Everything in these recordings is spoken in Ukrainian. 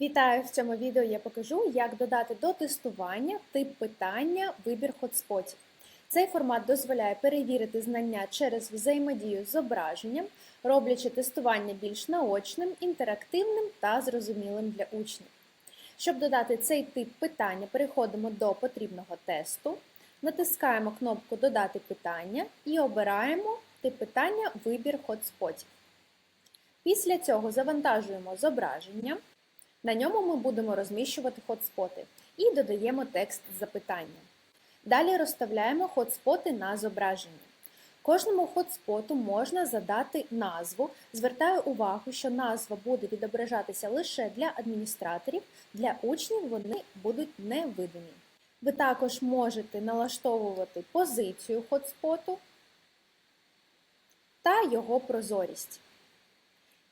Вітаю! В цьому відео я покажу, як додати до тестування тип питання вибір хотспотів. Цей формат дозволяє перевірити знання через взаємодію з зображенням, роблячи тестування більш наочним, інтерактивним та зрозумілим для учнів. Щоб додати цей тип питання, переходимо до потрібного тесту, натискаємо кнопку Додати питання і обираємо тип питання Вибір хотспотів. Після цього завантажуємо зображення. На ньому ми будемо розміщувати хотспоти і додаємо текст запитання. Далі розставляємо хотспоти на зображенні. Кожному хотспоту можна задати назву. Звертаю увагу, що назва буде відображатися лише для адміністраторів, для учнів вони будуть не видані. Ви також можете налаштовувати позицію хотспоту та його прозорість.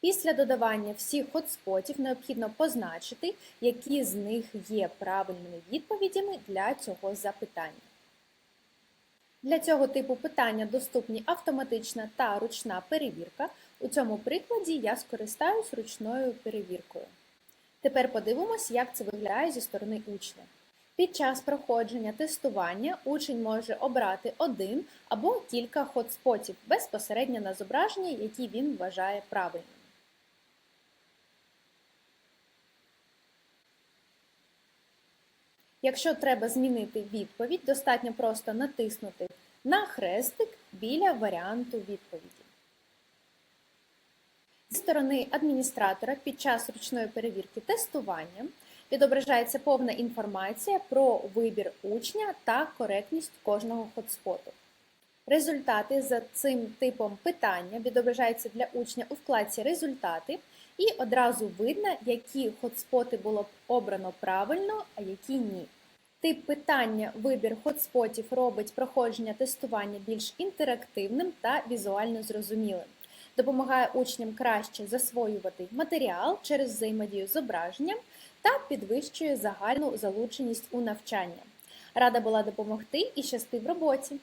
Після додавання всіх хотспотів необхідно позначити, які з них є правильними відповідями для цього запитання. Для цього типу питання доступні автоматична та ручна перевірка. У цьому прикладі я скористаюсь ручною перевіркою. Тепер подивимось, як це виглядає зі сторони учня. Під час проходження тестування учень може обрати один або кілька хотспотів безпосередньо на зображення, які він вважає правильними. Якщо треба змінити відповідь, достатньо просто натиснути на хрестик біля варіанту відповіді. Зі сторони адміністратора під час ручної перевірки тестування відображається повна інформація про вибір учня та коректність кожного хотспоту. Результати за цим типом питання відображаються для учня у вкладці Результати і одразу видно, які хотспоти було б обрано правильно, а які ні. Тип питання вибір хотспотів робить проходження тестування більш інтерактивним та візуально зрозумілим, допомагає учням краще засвоювати матеріал через взаємодію з зображенням та підвищує загальну залученість у навчання. Рада була допомогти і щасти в роботі!